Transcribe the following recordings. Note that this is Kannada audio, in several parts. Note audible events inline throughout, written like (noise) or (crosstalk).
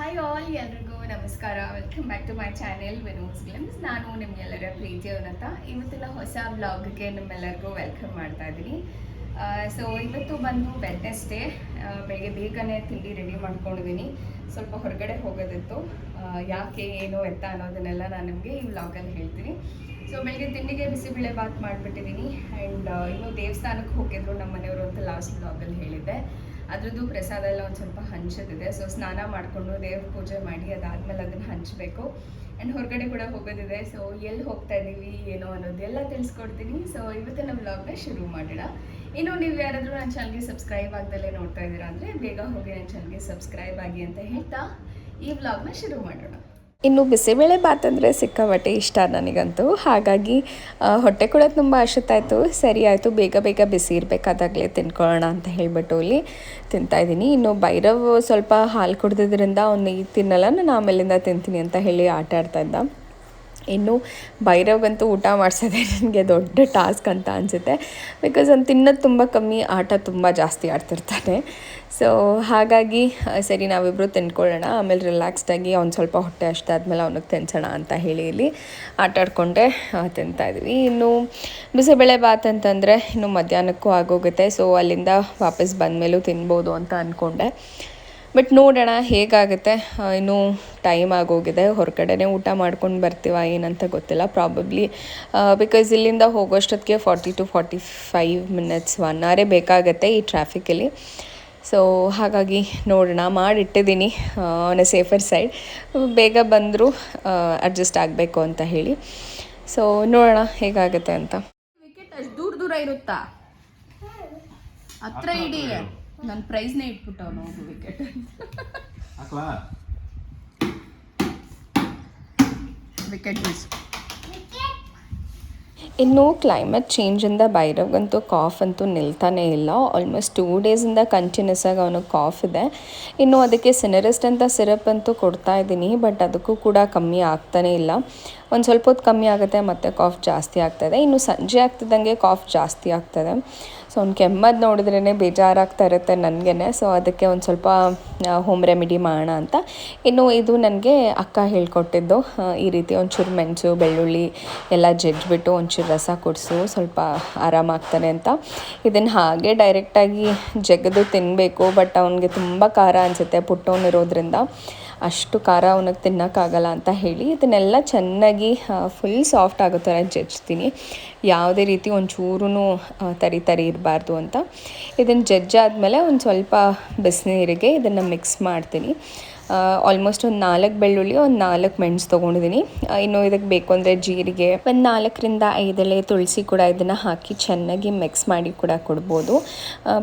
ಹಾಯ್ ಆಲ್ ಎಲ್ರಿಗೂ ನಮಸ್ಕಾರ. Welcome back to my channel Vino's glimpse ನಾನು ನಿಮ್ಗೆಲ್ಲರ ಪ್ರೀತಿಯವನಂತ ಇವತ್ತಿನ ಹೊಸ ಬ್ಲಾಗ್ಗೆ ನಿಮ್ಮೆಲ್ಲರಿಗೂ ವೆಲ್ಕಮ್ ಮಾಡ್ತಾ ಇದ್ದೀನಿ. ಸೊ ಇವತ್ತು ಬಂದು ವೆಡ್ನೆಸ್ಡೇ ಬೆಳಗ್ಗೆ ಬೇಗನೆ ತಿಂಡಿ ರೆಡಿ ಮಾಡ್ಕೊಂಡಿದ್ದೀನಿ. ಸ್ವಲ್ಪ ಹೊರಗಡೆ ಹೋಗೋದಿತ್ತು. ಯಾಕೆ, ಏನು ಎತ್ತ ಅನ್ನೋದನ್ನೆಲ್ಲ ನಾನು ನಿಮಗೆ ಈ ವ್ಲಾಗಲ್ಲಿ ಹೇಳ್ತೀನಿ. ಸೊ ಬೆಳಗ್ಗೆ ತಿಂಡಿಗೆ ಬಿಸಿಬೇಳೆ ಬಾತ್ ಮಾಡಿಬಿಟ್ಟಿದ್ದೀನಿ. ಆ್ಯಂಡ್ ಇನ್ನು ದೇವಸ್ಥಾನಕ್ಕೆ ಹೋಗಿದ್ರು ನಮ್ಮ ಮನೆಯವರು ಅಂತ ಲಾಸ್ಟ್ ಬ್ಲಾಗಲ್ಲಿ ಹೇಳಿದ್ದೆ. ಅದ್ರದ್ದು ಪ್ರಸಾದ ಎಲ್ಲ ಒಂದು ಸ್ವಲ್ಪ ಹಂಚೋದಿದೆ ಸೊ ಸ್ನಾನ ಮಾಡಿಕೊಂಡು ದೇವ್ರ ಪೂಜೆ ಮಾಡಿ ಅದಾದ್ಮೇಲೆ ಅದನ್ನು ಹಂಚಬೇಕು. ಆ್ಯಂಡ್ ಹೊರಗಡೆ ಕೂಡ ಹೋಗೋದಿದೆ. ಸೊ ಎಲ್ಲಿ ಹೋಗ್ತಾ ಇದ್ದೀವಿ, ಏನೋ ಅನ್ನೋದೆಲ್ಲ ತಿಳಿಸ್ಕೊಡ್ತೀನಿ. ಸೊ ಇವತ್ತಿನ ವ್ಲಾಗ್ನ ಶುರು ಮಾಡೋಣ. ಇನ್ನು ನೀವು ಯಾರಾದರೂ ನನ್ನ ಚಾನಲ್ಗೆ ಸಬ್ಸ್ಕ್ರೈಬ್ ಆಗ್ದಲ್ಲೇ ನೋಡ್ತಾ ಇದ್ದೀರಾ ಅಂದರೆ ಬೇಗ ಹೋಗಿ ನನ್ನ ಚಾನಲ್ಗೆ ಸಬ್ಸ್ಕ್ರೈಬ್ ಆಗಿ ಅಂತ ಹೇಳ್ತಾ ಈ ವ್ಲಾಗ್ನ ಶುರು ಮಾಡೋಣ. ಇನ್ನು ಬಿಸಿಬೇಳೆ ಬಾತ್ ಅಂದರೆ ಸಿಕ್ಕಾಪಟ್ಟೆ ಇಷ್ಟ ನನಗಂತೂ. ಹಾಗಾಗಿ ಹೊಟ್ಟೆ ಕೂಡ ತುಂಬ ಹಸುತ್ತಾಯಿತು ಸರಿ ಆಯಿತು, ಬೇಗ ಬೇಗ ಬಿಸಿ ಇರಬೇಕಾದಾಗಲೇ ತಿನ್ಕೊಳ್ಳೋಣ ಅಂತ ಹೇಳಿಬಿಟ್ಟು ಇಲ್ಲಿ ತಿಂತಾಯಿದ್ದೀನಿ ಇನ್ನು ಭೈರವ್ ಸ್ವಲ್ಪ ಹಾಲು ಕುಡ್ದಿದ್ರಿಂದ ಅವ್ನು ಈಗ ತಿನ್ನಲ್ಲ ನಾನು ಆಮೇಲಿಂದ ತಿಂತೀನಿ ಅಂತ ಹೇಳಿ ಆಟ ಆಡ್ತಾ ಇದ್ದ. ಇನ್ನು ಭೈರವ್ಗಂತೂ ಊಟ ಮಾಡಿಸೋದೇ ನನಗೆ ದೊಡ್ಡ ಟಾಸ್ಕ್ ಅಂತ ಅನಿಸುತ್ತೆ. ಬಿಕಾಸ್ ಅವ್ನು ತಿನ್ನೋದು ತುಂಬ ಕಮ್ಮಿ, ಆಟ ತುಂಬ ಜಾಸ್ತಿ ಆಡ್ತಿರ್ತಾನೆ. ಸೊ ಹಾಗಾಗಿ ಸರಿ ನಾವಿಬ್ಬರು ತಿನ್ಕೊಳ್ಳೋಣ ಆಮೇಲೆ ರಿಲ್ಯಾಕ್ಸ್ಡಾಗಿ ಅವ್ನು ಸ್ವಲ್ಪ ಹೊಟ್ಟೆ ಅಷ್ಟಾದ್ಮೇಲೆ ಅವನಿಗೆ ತಿನ್ಸೋಣ ಅಂತ ಹೇಳಿ ಇಲ್ಲಿ ಆಟ ಆಡ್ಕೊಂಡೆ ತಿಂತಾಯಿದ್ವಿ ಇನ್ನು ಬಿಸಿಬೇಳೆ ಬಾತ್ ಅಂತಂದರೆ ಇನ್ನು ಮಧ್ಯಾಹ್ನಕ್ಕೂ ಆಗೋಗುತ್ತೆ. ಸೊ ಅಲ್ಲಿಂದ ವಾಪಸ್ ಬಂದಮೇಲೂ ತಿನ್ಬೋದು ಅಂತ ಅಂದ್ಕೊಂಡೆ ಬಟ್ ನೋಡೋಣ ಹೇಗಾಗುತ್ತೆ. ಇನ್ನೂ ಟೈಮ್ ಆಗೋಗಿದೆ. ಹೊರಗಡೆನೇ ಊಟ ಮಾಡ್ಕೊಂಡು ಬರ್ತೀವ ಏನಂತ ಗೊತ್ತಿಲ್ಲ. ಪ್ರಾಬಬ್ಲಿ ಬಿಕಾಸ್ ಇಲ್ಲಿಂದ ಹೋಗೋಷ್ಟೊತ್ತಿಗೆ forty to forty five minutes one ಅವರೇ ಬೇಕಾಗತ್ತೆ ಈ ಟ್ರಾಫಿಕಲ್ಲಿ ಸೊ ಹಾಗಾಗಿ ನೋಡೋಣ. ಮಾಡಿಟ್ಟಿದ್ದೀನಿ ಆನ್ ಎ ಸೇಫರ್ ಸೈಡ್ ಬೇಗ ಬಂದರೂ ಅಡ್ಜಸ್ಟ್ ಆಗಬೇಕು ಅಂತ ಹೇಳಿ. ಸೊ ನೋಡೋಣ ಹೇಗಾಗುತ್ತೆ ಅಂತ. ವಿಕೆಟ್ ಅಷ್ಟು ದೂರ ದೂರ ಇರುತ್ತಾ? ಹತ್ರ ಇಡಿ. ನನ್ನ ಪ್ರೈಸ್ನೇ ಇಟ್ಬಿಟ್ಟವನು ಹೋಗು ವಿಕೆಟ್ ಹಾಕ್ಲಾ? ವಿಕೆಟ್ ಮಿಸ್ ಇನ್ನು ಕ್ಲೈಮೇಟ್ ಚೇಂಜಿಂದ ಭೈರವ್ಗಂತೂ ಕಾಫ್ ಅಂತೂ ನಿಲ್ತಾನೇ ಇಲ್ಲ. ಆಲ್ಮೋಸ್ಟ್ ಟೂ ಡೇಸಿಂದ ಕಂಟಿನ್ಯೂಸ್ ಆಗಿ ಅವನಿಗೆ ಕಾಫ್ ಇದೆ. ಇನ್ನು ಅದಕ್ಕೆ ಸಿನರಿಸ್ಟ್ ಅಂತ ಸಿರಪ್ ಅಂತೂ ಕೊಡ್ತಾ ಇದ್ದೀನಿ ಬಟ್ ಅದಕ್ಕೂ ಕೂಡ ಕಮ್ಮಿ ಆಗ್ತಾನೇ ಇಲ್ಲ. ಒಂದು ಸ್ವಲ್ಪ ಹೊತ್ತು ಕಮ್ಮಿ ಆಗುತ್ತೆ, ಮತ್ತು ಕಾಫ್ ಜಾಸ್ತಿ ಆಗ್ತದೆ ಇನ್ನು ಸಂಜೆ ಆಗ್ತಿದ್ದಂಗೆ ಕಾಫ್ ಜಾಸ್ತಿ ಆಗ್ತದೆ ಸೊ ಅವ್ನು ಕೆಮ್ಮದು ನೋಡಿದ್ರೇ ಬೇಜಾರಾಗ್ತಾ ಇರುತ್ತೆ ನನಗೇ ಸೊ ಅದಕ್ಕೆ ಒಂದು ಸ್ವಲ್ಪ ಹೋಮ್ ರೆಮಿಡಿ ಮಾಡೋಣ ಅಂತ. ಇನ್ನು ಇದು ನನಗೆ ಅಕ್ಕ ಹೇಳ್ಕೊಟ್ಟಿದ್ದು ಈ ರೀತಿ ಒಂಚೂರು ಮೆಣಸು, ಬೆಳ್ಳುಳ್ಳಿ ಎಲ್ಲ ಜಜ್ಜಿಬಿಟ್ಟು ಒಂಚೂರು ರಸ ಕುಡಿಸು, ಸ್ವಲ್ಪ ಆರಾಮಾಗ್ತಾನೆ ಅಂತ. ಇದನ್ನು ಹಾಗೆ ಡೈರೆಕ್ಟಾಗಿ ಜಗದು ತಿನ್ನಬೇಕು ಬಟ್ ಅವನಿಗೆ ತುಂಬ ಖಾರ ಅನಿಸುತ್ತೆ ಪುಟ್ಟವನಿರೋದ್ರಿಂದ ಅಷ್ಟು ಖಾರ ಅವನಿಗೆ ತಿನ್ನೋಕ್ಕಾಗಲ್ಲ ಅಂತ ಹೇಳಿ ಇದನ್ನೆಲ್ಲ ಚೆನ್ನಾಗಿ ಫುಲ್ ಸಾಫ್ಟ್ ಆಗೋ ಥರ ಜಜ್ತೀನಿ. ಯಾವುದೇ ರೀತಿ ಒಂಚೂರು ತರಿ ತರಿ ಇರಬಾರ್ದು ಅಂತ. ಇದನ್ನು ಜಜ್ಜಾದಮೇಲೆ ಒಂದು ಸ್ವಲ್ಪ ಬಿಸಿನೀರಿಗೆ ಇದನ್ನು ಮಿಕ್ಸ್ ಮಾಡ್ತೀನಿ. ಆಲ್ಮೋಸ್ಟ್ ಒಂದು ನಾಲ್ಕು ಬೆಳ್ಳುಳ್ಳಿ, ಒಂದು ನಾಲ್ಕು ಮೆಣಸು ತೊಗೊಂಡಿದ್ದೀನಿ ಇನ್ನು ಇದಕ್ಕೆ ಬೇಕು ಅಂದರೆ ಜೀರಿಗೆ, ಒಂದು ನಾಲ್ಕರಿಂದ ಐದೆಲೆ ತುಳಸಿ ಕೂಡ ಇದನ್ನು ಹಾಕಿ ಚೆನ್ನಾಗಿ ಮಿಕ್ಸ್ ಮಾಡಿ ಕೂಡ ಕೊಡ್ಬೋದು.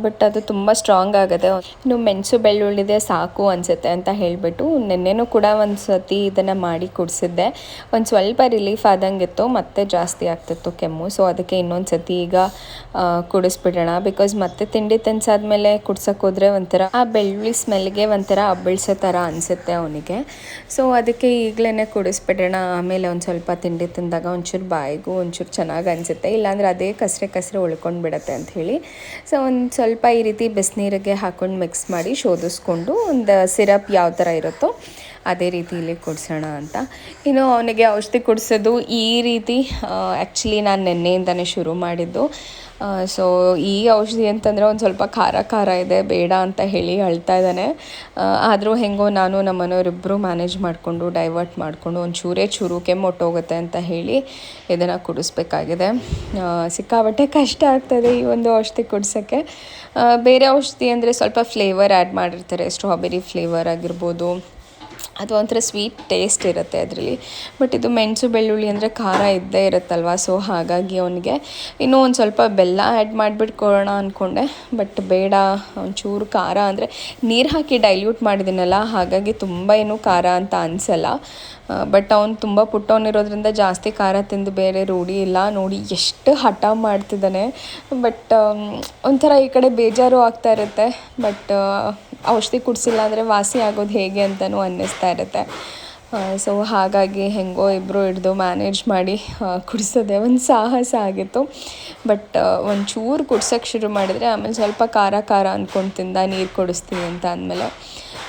ಬಟ್ ಅದು ತುಂಬ ಸ್ಟ್ರಾಂಗ್ ಆಗುತ್ತೆ ಇನ್ನು ಮೆಣಸು ಬೆಳ್ಳುಳ್ಳಿದೆ ಸಾಕು ಅನಿಸುತ್ತೆ ಅಂತ ಹೇಳಿಬಿಟ್ಟು ನೆನ್ನೆನೂ ಕೂಡ ಒಂದು ಸತಿ ಇದನ್ನು ಮಾಡಿ ಕುಡಿಸಿದ್ದೆ. ಒಂದು ಸ್ವಲ್ಪ ರಿಲೀಫ್ ಆದಂಗಿತ್ತು, ಮತ್ತೆ ಜಾಸ್ತಿ ಆಗ್ತಿತ್ತು ಕೆಮ್ಮು. ಸೊ ಅದಕ್ಕೆ ಇನ್ನೊಂದು ಸತಿ ಈಗ ಕುಡಿಸ್ಬಿಡೋಣ. ಬಿಕಾಸ್ ಮತ್ತೆ ತಿಂಡಿ ತಿನ್ಸಾದ್ಮೇಲೆ ಕುಡ್ಸಕ್ಕೆ ಹೋದ್ರೆ ಒಂಥರ ಆ ಬೆಳ್ಳುಳ್ಳಿ ಸ್ಮೆಲ್ಗೆ ಒಂಥರ ಅಬ್ಬಳಿಸೋ ಥರ ಅನಿಸುತ್ತೆ ಅವನಿಗೆ. ಸೊ ಅದಕ್ಕೆ ಈಗಲೇ ಕುಡಿಸ್ಬಿಡೋಣ. ಆಮೇಲೆ ಒಂದು ಸ್ವಲ್ಪ ತಿಂಡಿ ತಿಂದಾಗ ಒಂಚೂರು ಬಾಯಿಗೂ ಒಂಚೂರು ಚೆನ್ನಾಗಿ ಅನಿಸುತ್ತೆ. ಇಲ್ಲಾಂದರೆ ಅದೇ ಕಸರೆ ಕಸರೆ ಉಳ್ಕೊಂಡು ಬಿಡುತ್ತೆ ಅಂತ ಹೇಳಿ. ಸೊ ಒಂದು ಸ್ವಲ್ಪ ಈ ರೀತಿ ಬಿಸಿನೀರಿಗೆ ಹಾಕೊಂಡು ಮಿಕ್ಸ್ ಮಾಡಿ ಶೋಧಿಸ್ಕೊಂಡು ಒಂದು ಸಿರಪ್ ಯಾವ ಥರ ಇರುತ್ತೋ ಅದೇ ರೀತಿಯಲ್ಲಿ ಕುಡಿಸೋಣ ಅಂತ. ಇನ್ನು ಅವನಿಗೆ ಔಷಧಿ ಕುಡಿಸೋದು ಈ ರೀತಿ ಆ್ಯಕ್ಚುಲಿ ನಾನು ನಿನ್ನೆಯಿಂದನೇ ಶುರು ಮಾಡಿದ್ದು. ಸೊ ಈ ಔಷಧಿ ಅಂತಂದರೆ ಒಂದು ಸ್ವಲ್ಪ ಖಾರ ಖಾರ ಇದೆ, ಬೇಡ ಅಂತ ಹೇಳಿ ಅಳ್ತಾ ಇದ್ದಾನೆ. ಆದರೂ ಹೆಂಗೋ ನಾನು ನಮ್ಮ ಮನೆಯವರಿಬ್ಬರು ಮ್ಯಾನೇಜ್ ಮಾಡಿಕೊಂಡು ಡೈವರ್ಟ್ ಮಾಡಿಕೊಂಡು ಒಂದು ಚೂರೇ ಚೂರು ಕೆಮ್ಮೊಟ್ಟೋಗುತ್ತೆ ಅಂತ ಹೇಳಿ ಇದನ್ನು ಕುಡಿಸ್ಬೇಕಾಗಿದೆ. ಸಿಕ್ಕಾಬಟ್ಟೆ ಕಷ್ಟ ಆಗ್ತದೆ ಈ ಒಂದು ಔಷಧಿ ಕುಡ್ಸೋಕ್ಕೆ. ಬೇರೆ ಔಷಧಿ ಅಂದರೆ ಸ್ವಲ್ಪ ಫ್ಲೇವರ್ ಆ್ಯಡ್ ಮಾಡಿರ್ತಾರೆ ಸ್ಟ್ರಾಬೆರಿ ಫ್ಲೇವರ್ ಆಗಿರ್ಬೋದು ಅಥವಾ ಒಂಥರ ಸ್ವೀಟ್ ಟೇಸ್ಟ್ ಇರುತ್ತೆ ಅದರಲ್ಲಿ. ಬಟ್ ಇದು ಮೆಣಸು ಬೆಳ್ಳುಳ್ಳಿ ಅಂದರೆ ಖಾರ ಇದ್ದೇ ಇರುತ್ತಲ್ವ? ಸೊ ಹಾಗಾಗಿ ಅವನಿಗೆ ಇನ್ನೂ ಒಂದು ಸ್ವಲ್ಪ ಬೆಲ್ಲ ಆ್ಯಡ್ ಮಾಡಿಬಿಟ್ಟು ಕೊಡೋಣ ಅಂದ್ಕೊಂಡೆ ಬಟ್ ಬೇಡ, ಒಂಚೂರು ಖಾರ ಅಂದರೆ ನೀರು ಹಾಕಿ ಡೈಲ್ಯೂಟ್ ಮಾಡಿದ್ದೀನಲ್ಲ ಹಾಗಾಗಿ ತುಂಬ ಏನೂ ಖಾರ ಅಂತ ಅನಿಸಲ್ಲ. ಬಟ್ ಅವನು ತುಂಬ ಪುಟ್ಟವನಿರೋದ್ರಿಂದ ಜಾಸ್ತಿ ಖಾರ ತಿಂದು ಬೇರೆ ರೂಢಿ ಇಲ್ಲ. ನೋಡಿ ಎಷ್ಟು ಹಠ ಮಾಡ್ತಿದ್ದಾನೆ. ಬಟ್ ಒಂಥರ ಈ ಕಡೆ ಬೇಜಾರು ಆಗ್ತಾ ಇರುತ್ತೆ. ಬಟ್ ಔಷಧಿ ಕುಡಿಸಿಲ್ಲ ಅಂದರೆ ವಾಸಿ ಆಗೋದು ಹೇಗೆ ಅಂತಲೂ ಅನ್ನಿಸ್ತಾ ಇರುತ್ತೆ. ಸೊ ಹಾಗಾಗಿ ಹೆಂಗೋ ಇಬ್ಬರು ಹಿಡ್ದು ಮ್ಯಾನೇಜ್ ಮಾಡಿ ಕುಡಿಸೋದೆ ಒಂದು ಸಾಹಸ ಆಗಿತ್ತು. ಬಟ್ ಒಂಚೂರು ಕುಡ್ಸೋಕ್ಕೆ ಶುರು ಮಾಡಿದರೆ ಆಮೇಲೆ ಸ್ವಲ್ಪ ಖಾರ ಖಾರ ಅಂದ್ಕೊಂಡು ತಿಂದ, ನೀರು ಕುಡಿಸ್ತೀನಿ ಅಂತ ಅಂದಮೇಲೆ.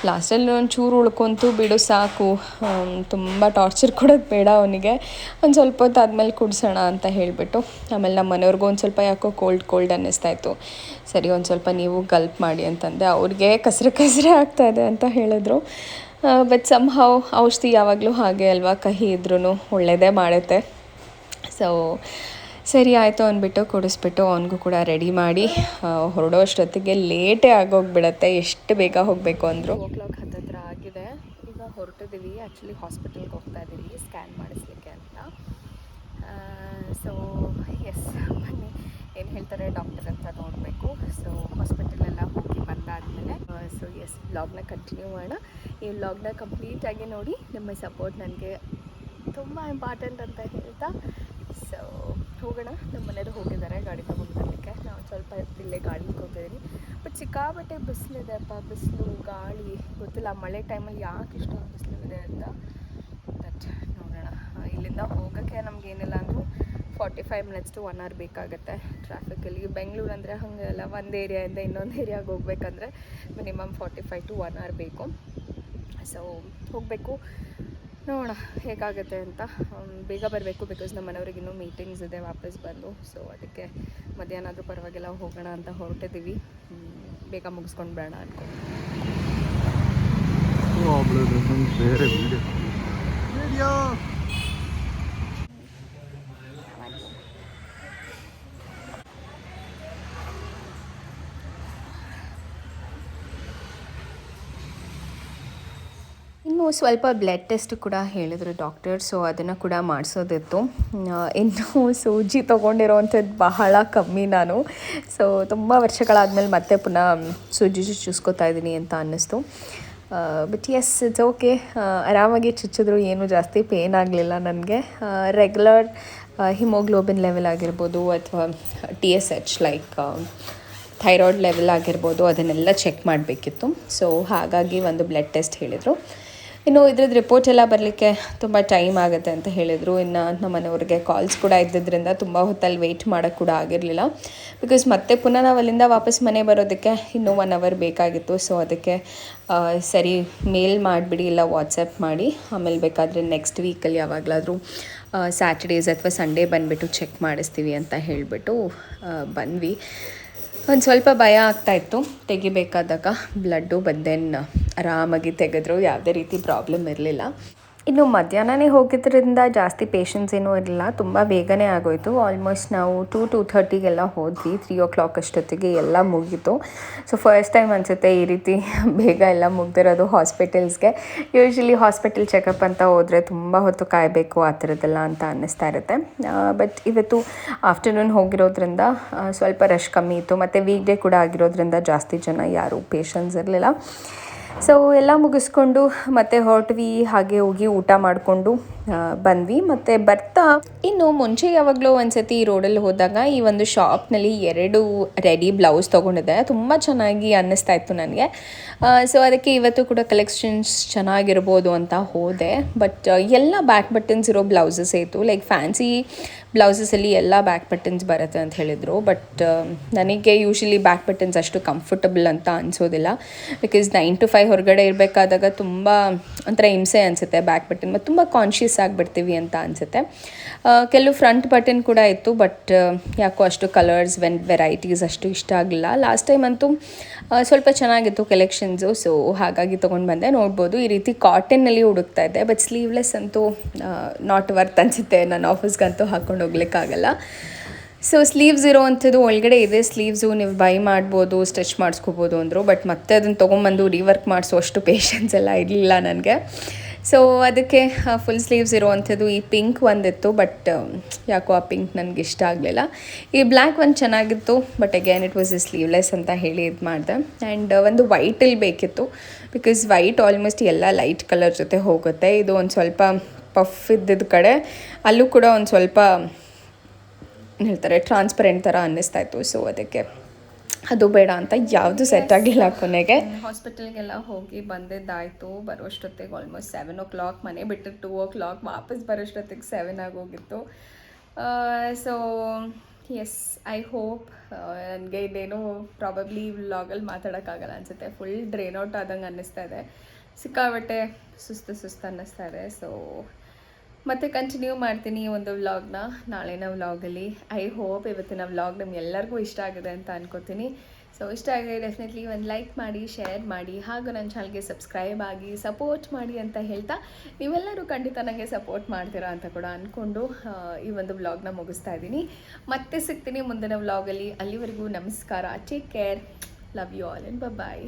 ಲಾಸ್ಟಲ್ಲಿ ಒಂದು ಚೂರು ಉಳ್ಕೊಂತು, ಬಿಡು ಸಾಕು ತುಂಬ ಟಾರ್ಚರ್ ಕೊಡೋದು ಬೇಡ ಅವನಿಗೆ. ಒಂದು ಸ್ವಲ್ಪ ಹೊತ್ತು ಆದಮೇಲೆ ಕುಡಿಸೋಣ ಅಂತ ಹೇಳಿಬಿಟ್ಟು, ಆಮೇಲೆ ನಮ್ಮ ಮನೆಯವ್ರಿಗೂ ಒಂದು ಸ್ವಲ್ಪ ಯಾಕೋ ಕೋಲ್ಡ್ ಕೋಲ್ಡ್ ಅನ್ನಿಸ್ತಾ ಇತ್ತು. ಸರಿ, ಒಂದು ಸ್ವಲ್ಪ ನೀವು ಗಲ್ಪ್ ಮಾಡಿ ಅಂತಂದೆ. ಅವ್ರಿಗೆ ಕಸರೆ ಕಸರೆ ಆಗ್ತಾಯಿದೆ ಅಂತ ಹೇಳಿದ್ರು. ಬಟ್ ಸಮ್ ಹೌ ಔಷಧಿ ಯಾವಾಗಲೂ ಹಾಗೆ ಅಲ್ವಾ? ಕಹಿ ಇದ್ರೂ ಒಳ್ಳೆಯದೇ ಮಾಡುತ್ತೆ. ಸೊ ಸರಿ ಆಯಿತು ಅಂದ್ಬಿಟ್ಟು ಕುಡಿಸ್ಬಿಟ್ಟು ಅವನಿಗೂ ಕೂಡ ರೆಡಿ ಮಾಡಿ ಹೊರಡೋ ಅಷ್ಟೊತ್ತಿಗೆ ಲೇಟೇ ಆಗೋಗ್ಬಿಡತ್ತೆ. ಎಷ್ಟು ಬೇಗ ಹೋಗಬೇಕು ಅಂದರು. ಓ ಕ್ಲಾಕ್ ಹತ್ತತ್ರ ಆಗಿದೆ. ಈಗ ಹೊರಟಿದ್ದೀವಿ ಆ್ಯಕ್ಚುಲಿ ಹಾಸ್ಪಿಟಲ್ಗೆ ಹೋಗ್ತಾ ಇದ್ದೀವಿ ಸ್ಕ್ಯಾನ್ ಮಾಡಿಸ್ಲಿಕ್ಕೆ ಅಂತ. ಸೊ ಎಸ್ ಬನ್ನಿ. ಏನು ಹೇಳ್ತಾರೆ? ಡಾಕ್ಟರ್ ಅಂತ ನೋಡಬೇಕು. ಸೊ ಹಾಸ್ಪಿಟಲೆಲ್ಲ ಹೋಗಿ ಬಂದಾದಮೇಲೆ ಸೊ ಎಸ್ ವ್ಲಾಗ್ನ ಕಂಟಿನ್ಯೂ ಮಾಡೋಣ. ಈ ವ್ಲಾಗ್ನ ಕಂಪ್ಲೀಟಾಗಿ ನೋಡಿ ನಿಮ್ಮ ಸಪೋರ್ಟ್ ನನಗೆ ತುಂಬ ಇಂಪಾರ್ಟೆಂಟ್ ಅಂತ ಹೇಳ್ತಾ ಸೊ ಹೋಗೋಣ. ನಮ್ಮ ಮನೆಯವರು ಹೋಗಿದ್ದಾರೆ ಗಾಡಿ ತೊಗೊಂಡು ಬರಲಿಕ್ಕೆ. ನಾವು ಸ್ವಲ್ಪ ಇಲ್ಲೇ ಗಾಡಿ ಕೂತಿದ್ದೀನಿ ಬಟ್ ಸಿಕ್ಕಾಬಟ್ಟೆ ಬಿಸಿಲಿದೆ ಅಪ್ಪ. ಬಿಸಿಲು, ಗಾಳಿ, ಗೊತ್ತಿಲ್ಲ. ಮಳೆ ಟೈಮಲ್ಲಿ ಯಾಕೆ ಇಷ್ಟೊಂದು ಇದೆ ಅಂತ. ಬಟ್ ನೋಡೋಣ. ಇಲ್ಲಿಂದ ಹೋಗೋಕ್ಕೆ ನಮಗೇನಿಲ್ಲ ಅಂದರೂ forty five minutes to one hour ಬೇಕಾಗುತ್ತೆ ಟ್ರಾಫಿಕಲ್ಲಿ ಬೆಂಗಳೂರು ಅಂದರೆ ಹಾಗೆಲ್ಲ ಒಂದು ಏರಿಯಾಯಿಂದ ಇನ್ನೊಂದು ಏರಿಯಾಗೆ ಹೋಗ್ಬೇಕಂದ್ರೆ minimum forty five to one hour ಬೇಕು. ಸೊ ಹೋಗಬೇಕು. ನೋಡೋಣ ಹೇಗಾಗುತ್ತೆ ಅಂತ. ಬೇಗ ಬರಬೇಕು ಬಿಕಾಸ್ ನಮ್ಮ ಮನೆಯವ್ರಿಗೆ ಇನ್ನೂ ಮೀಟಿಂಗ್ಸ್ ಇದೆ ವಾಪಸ್ ಬಂದು. ಸೊ ಅದಕ್ಕೆ ಮಧ್ಯಾಹ್ನ ಆದರೂ ಪರವಾಗಿಲ್ಲ, ಹೋಗೋಣ ಅಂತ ಹೊರಟಿದ್ದೀವಿ ಬೇಗ ಮುಗಿಸ್ಕೊಂಡು ಬೇಡ ಅನ್ಕೊಂಡು ಅವಳದು ಒಂದು ಬೇರೆ ವಿಡಿಯೋ ವಿಡಿಯೋ ಇನ್ನು ಸ್ವಲ್ಪ ಬ್ಲಡ್ ಟೆಸ್ಟ್ ಕೂಡ ಹೇಳಿದರು ಡಾಕ್ಟರ್ ಸೊ ಅದನ್ನು ಕೂಡ ಮಾಡಿಸೋದಿತ್ತು. ಇನ್ನೂ ಸೂಜಿ ತೊಗೊಂಡಿರೋವಂಥದ್ದು ಬಹಳ ಕಮ್ಮಿ ನಾನು. ಸೊ ತುಂಬ ವರ್ಷಗಳಾದಮೇಲೆ ಮತ್ತೆ ಪುನಃ ಸೂಜಿ ಚುಚ್ಕೋತಾ ಇದ್ದೀನಿ ಅಂತ ಅನ್ನಿಸ್ತು. ಬಟ್ ಎಸ್ ಇಟ್ಸ್ ಓಕೆ ಆರಾಮಾಗಿ ಚುಚ್ಚಿದ್ರು, ಏನು ಜಾಸ್ತಿ ಪೇನ್ ಆಗಲಿಲ್ಲ ನನಗೆ. ರೆಗ್ಯುಲರ್ ಹಿಮೋಗ್ಲೋಬಿನ್ ಲೆವೆಲ್ ಆಗಿರ್ಬೋದು ಅಥವಾ T S H like thyroid level ಆಗಿರ್ಬೋದು, ಅದನ್ನೆಲ್ಲ ಚೆಕ್ ಮಾಡಬೇಕಿತ್ತು. ಸೊ ಹಾಗಾಗಿ ಒಂದು ಬ್ಲಡ್ ಟೆಸ್ಟ್ ಹೇಳಿದರು. ಇನ್ನು ಇದ್ರದ್ದು ರಿಪೋರ್ಟ್ ಎಲ್ಲ ಬರಲಿಕ್ಕೆ ತುಂಬ ಟೈಮ್ ಆಗುತ್ತೆ ಅಂತ ಹೇಳಿದರು. ಇನ್ನು ನಮ್ಮ ಮನೆಯವ್ರಿಗೆ ಕಾಲ್ಸ್ ಕೂಡ ಇದ್ದಿದ್ದರಿಂದ ತುಂಬ ಹೊತ್ತಲ್ಲಿ ವೆಯ್ಟ್ ಮಾಡೋಕ್ಕೆ ಕೂಡ ಆಗಿರಲಿಲ್ಲ. ಬಿಕಾಸ್ ಮತ್ತೆ ಪುನಃ ನಾವು ಅಲ್ಲಿಂದ ವಾಪಸ್ ಮನೆ ಬರೋದಕ್ಕೆ ಇನ್ನೂ ಒನ್ ಅವರ್ ಬೇಕಾಗಿತ್ತು. ಸೊ ಅದಕ್ಕೆ ಸರಿ ಮೇಲ್ ಮಾಡಿಬಿಡಿ ಇಲ್ಲ ವಾಟ್ಸಪ್ ಮಾಡಿ. ಆಮೇಲೆ ಬೇಕಾದರೆ ನೆಕ್ಸ್ಟ್ ವೀಕಲ್ಲಿ ಯಾವಾಗಲಾದರೂ ಸ್ಯಾಟರ್ಡೇಸ್ ಅಥವಾ ಸಂಡೇ ಬಂದುಬಿಟ್ಟು ಚೆಕ್ ಮಾಡಿಸ್ತೀವಿ ಅಂತ ಹೇಳಿಬಿಟ್ಟು ಬಂದ್ವಿ. ಒಂದು ಸ್ವಲ್ಪ ಭಯ ಆಗ್ತಾ ಇತ್ತು. ತೆಗಿಬೇಕಾದಾಗ ಬ್ಲಡ್ಡು ಬಂದೆನ್ ಆರಾಮಾಗಿ ತೆಗೆದ್ರು ಯಾವುದೇ ರೀತಿ ಪ್ರಾಬ್ಲಮ್ ಇರಲಿಲ್ಲ. ಇನ್ನು ಮಧ್ಯಾಹ್ನನೇ ಹೋಗಿದ್ದರಿಂದ ಜಾಸ್ತಿ ಪೇಷನ್ಸ್ ಏನೂ ಇರಲಿಲ್ಲ. ತುಂಬ ಬೇಗನೆ ಆಗೋಯಿತು. ಆಲ್ಮೋಸ್ಟ್ ನಾವು ಟೂ ಟು ಥರ್ಟಿಗೆಲ್ಲ ಹೋದ್ವಿ. ತ್ರೀ ಓ ಕ್ಲಾಕ್ ಅಷ್ಟೊತ್ತಿಗೆ ಎಲ್ಲ ಮುಗೀತು. ಸೊ ಫಸ್ಟ್ ಟೈಮ್ ಅನಿಸುತ್ತೆ ಈ ರೀತಿ (laughs) ಬೇಗ ಎಲ್ಲ ಮುಗ್ದಿರೋದು ಹಾಸ್ಪಿಟಲ್ಸ್ಗೆ ಯೂಶ್ವಲಿ ಹಾಸ್ಪಿಟಲ್ ಚೆಕಪ್ ಅಂತ ಹೋದರೆ ತುಂಬ ಹೊತ್ತು ಕಾಯಬೇಕು ಆ ಥರದ್ದೆಲ್ಲ ಅಂತ ಅನ್ನಿಸ್ತಾ ಇರುತ್ತೆ. ಬಟ್ ಇವತ್ತು ಆಫ್ಟರ್ನೂನ್ ಹೋಗಿರೋದ್ರಿಂದ ಸ್ವಲ್ಪ ರಶ್ ಕಮ್ಮಿ ಇತ್ತು. ಮತ್ತು ವೀಕ್ ಡೇ ಕೂಡ ಆಗಿರೋದ್ರಿಂದ ಜಾಸ್ತಿ ಜನ ಯಾರೂ ಪೇಷನ್ಸ್ ಇರಲಿಲ್ಲ. ಸೊ ಎಲ್ಲ ಮುಗಿಸ್ಕೊಂಡು ಮತ್ತೆ ಹೊರಟ್ವಿ, ಹಾಗೆ ಹೋಗಿ ಊಟ ಮಾಡಿಕೊಂಡು ಬಂದ್ವಿ. ಮತ್ತು ಬರ್ತಾ ಇನ್ನು ಮುಂಚೆ ಯಾವಾಗಲೂ ಒಂದ್ಸತಿ ಈ ರೋಡಲ್ಲಿ ಹೋದಾಗ ಈ ಒಂದು ಶಾಪ್ನಲ್ಲಿ ಎರಡು ರೆಡಿ ಬ್ಲೌಸ್ ತೊಗೊಂಡಿದ್ದೆ. ತುಂಬ ಚೆನ್ನಾಗಿ ಅನ್ನಿಸ್ತಾ ಇತ್ತು ನನಗೆ. ಸೊ ಅದಕ್ಕೆ ಇವತ್ತು ಕೂಡ ಕಲೆಕ್ಷನ್ಸ್ ಚೆನ್ನಾಗಿರ್ಬೋದು ಅಂತ ಹೋದೆ. ಬಟ್ ಎಲ್ಲ ಬ್ಯಾಕ್ ಬಟನ್ಸ್ ಇರೋ ಬ್ಲೌಸಸ್ ಇತ್ತು. ಲೈಕ್ ಫ್ಯಾನ್ಸಿ ಬ್ಲೌಸಸಲ್ಲಿ ಎಲ್ಲ ಬ್ಯಾಕ್ ಬಟನ್ಸ್ ಬರುತ್ತೆ ಅಂತ ಹೇಳಿದರು. ಬಟ್ ನನಗೆ ಯೂಶಲಿ ಬ್ಯಾಕ್ ಬಟನ್ಸ್ ಅಷ್ಟು ಕಂಫರ್ಟಬಲ್ ಅಂತ ಅನಿಸೋದಿಲ್ಲ. ಬಿಕಾಸ್ ನೈನ್ ಟು ಫೈವ್ ಹೊರಗಡೆ ಇರಬೇಕಾದಾಗ ತುಂಬ ಒಂಥರ ಹಿಂಸೆ ಅನಿಸುತ್ತೆ ಬ್ಯಾಕ್ ಬಟನ್ ಮತ್ತು ತುಂಬ ಕಾನ್ಷಿಯಸ್ ಆಗಿಬಿಡ್ತೀವಿ ಅಂತ ಅನಿಸುತ್ತೆ. ಕೆಲವು ಫ್ರಂಟ್ ಬಟನ್ ಕೂಡ ಇತ್ತು ಬಟ್ ಯಾಕೋ ಅಷ್ಟು ಕಲರ್ಸ್ ವೆನ್ ವೆರೈಟೀಸ್ ಅಷ್ಟು ಇಷ್ಟ ಆಗಲಿಲ್ಲ ಲಾಸ್ಟ್ ಟೈಮ್ ಅಂತೂ ಸ್ವಲ್ಪ ಚೆನ್ನಾಗಿತ್ತು ಕಲೆಕ್ಷನ್ಸು ಸೊ ಹಾಗಾಗಿ ತೊಗೊಂಡು ಬಂದೆ. ನೋಡ್ಬೋದು, ಈ ರೀತಿ ಕಾಟನ್ನಲ್ಲಿ ಹುಡುಕ್ತಾ ಇದ್ದೆ ಬಟ್ ಸ್ಲೀವ್ಲೆಸ್ ಅಂತೂ ನಾಟ್ ವರ್ತ್ ಅನಿಸುತ್ತೆ. ನಾನು ಆಫೀಸ್ಗಂತೂ ಹಾಕ್ಕೊಂಡು ಹೋಗ್ಲಿಕ್ಕಾಗಲ್ಲ. ಸೊ ಸ್ಲೀವ್ಸ್ ಇರೋವಂಥದ್ದು ಒಳಗಡೆ ಇದೆ. ಸ್ಲೀವ್ಸು ನೀವು ಬೈ ಮಾಡ್ಬೋದು ಸ್ಟಿಚ್ ಮಾಡಿಸ್ಕೋಬೋದು ಅಂದರು. ಬಟ್ ಮತ್ತೆ ಅದನ್ನು ತೊಗೊಂಬಂದು ರೀವರ್ಕ್ ಮಾಡಿಸೋ ಅಷ್ಟು ಪೇಷನ್ಸ್ ಎಲ್ಲ ಇರಲಿಲ್ಲ ನನಗೆ. ಸೊ ಅದಕ್ಕೆ ಫುಲ್ ಸ್ಲೀವ್ಸ್ ಇರುವಂಥದ್ದು ಈ ಪಿಂಕ್ ಒಂದಿತ್ತು. ಬಟ್ ಯಾಕೋ ಆ ಪಿಂಕ್ ನನಗೆ ಇಷ್ಟ ಆಗಲಿಲ್ಲ. ಈ ಬ್ಲ್ಯಾಕ್ ಒಂದು ಚೆನ್ನಾಗಿತ್ತು. But again it was sleeveless ಅಂತ ಹೇಳಿ ಇದು ಮಾಡಿದೆ. ಆ್ಯಂಡ್ ಒಂದು ವೈಟಲ್ಲಿ ಬೇಕಿತ್ತು. ಬಿಕಾಸ್ ವೈಟ್ ಆಲ್ಮೋಸ್ಟ್ ಎಲ್ಲ ಲೈಟ್ ಕಲರ್ ಜೊತೆ ಹೋಗುತ್ತೆ. ಇದು ಒಂದು ಸ್ವಲ್ಪ ಪಫ್ ಇದ್ದಿದ್ದ ಕಡೆ. ಅಲ್ಲೂ ಕೂಡ ಒಂದು ಸ್ವಲ್ಪ ಹೇಳ್ತಾರೆ ಟ್ರಾನ್ಸ್ಪರೆಂಟ್ ಥರ ಅನ್ನಿಸ್ತಾ ಇತ್ತು. ಸೊ ಅದಕ್ಕೆ ಅದು ಬೇಡ ಅಂತ ಯಾವುದು ಸೆಟ್ ಆಗಿಲ್ಲ ಕೊನೆಗೆ. ಹಾಸ್ಪಿಟಲ್ಗೆಲ್ಲ ಹೋಗಿ ಬಂದಿದ್ದಾಯಿತು. ಬರೋಷ್ಟೊತ್ತಿಗೆ ಆಲ್ಮೋಸ್ಟ್ ಸೆವೆನ್ ಓ ಕ್ಲಾಕ್ ಮನೆ ಬಿಟ್ಟು ಟೂ ಓ ಕ್ಲಾಕ್ ವಾಪಸ್ ಬರೋಷ್ಟೊತ್ತಿಗೆ ಸೆವೆನ್ ಆಗೋಗಿತ್ತು ಸೊ ಎಸ್ ಐ ಹೋಪ್ ನನಗೆ ಇದೇನು ಪ್ರಾಬಬ್ಲಿ ವ್ಲಾಗಲ್ಲಿ ಮಾತಾಡೋಕ್ಕಾಗಲ್ಲ ಅನಿಸುತ್ತೆ. ಫುಲ್ ಡ್ರೈನ್ ಔಟ್ ಆದಂಗೆ ಅನ್ನಿಸ್ತಾ ಇದೆ. ಸಿಕ್ಕಾಬಟ್ಟೆ ಸುಸ್ತು ಸುಸ್ತು ಅನ್ನಿಸ್ತಾ ಇದೆ. ಸೊ ಮತ್ತೆ ಕಂಟಿನ್ಯೂ ಮಾಡ್ತೀನಿ ಒಂದು ವ್ಲಾಗ್ನ ನಾಳಿನ ವ್ಲಾಗಲ್ಲಿ ಐ ಹೋಪ್ ಇವತ್ತಿನ ವ್ಲಾಗ್ ನಿಮ್ಗೆಲ್ಲರಿಗೂ ಇಷ್ಟ ಆಗಿದೆ ಅಂತ ಅನ್ಕೋತೀನಿ. ಸೊ ಇಷ್ಟ ಆಗಿದೆ ಡೆಫಿನೆಟ್ಲಿ ಒಂದು ಲೈಕ್ ಮಾಡಿ ಶೇರ್ ಮಾಡಿ, ಹಾಗೂ ನನ್ನ ಚಾನಲ್ಗೆ ಸಬ್ಸ್ಕ್ರೈಬ್ ಆಗಿ ಸಪೋರ್ಟ್ ಮಾಡಿ ಅಂತ ಹೇಳ್ತಾ ನೀವೆಲ್ಲರೂ ಖಂಡಿತ ನನಗೆ ಸಪೋರ್ಟ್ ಮಾಡ್ತೀರಾ ಅಂತ ಕೂಡ ಅಂದ್ಕೊಂಡು ಈ ಒಂದು ವ್ಲಾಗ್ನ ಮುಗಿಸ್ತಾ ಇದ್ದೀನಿ. ಮತ್ತೆ ಸಿಗ್ತೀನಿ ಮುಂದಿನ ವ್ಲಾಗಲ್ಲಿ ಅಲ್ಲಿವರೆಗೂ ನಮಸ್ಕಾರ. Take care love you all and bye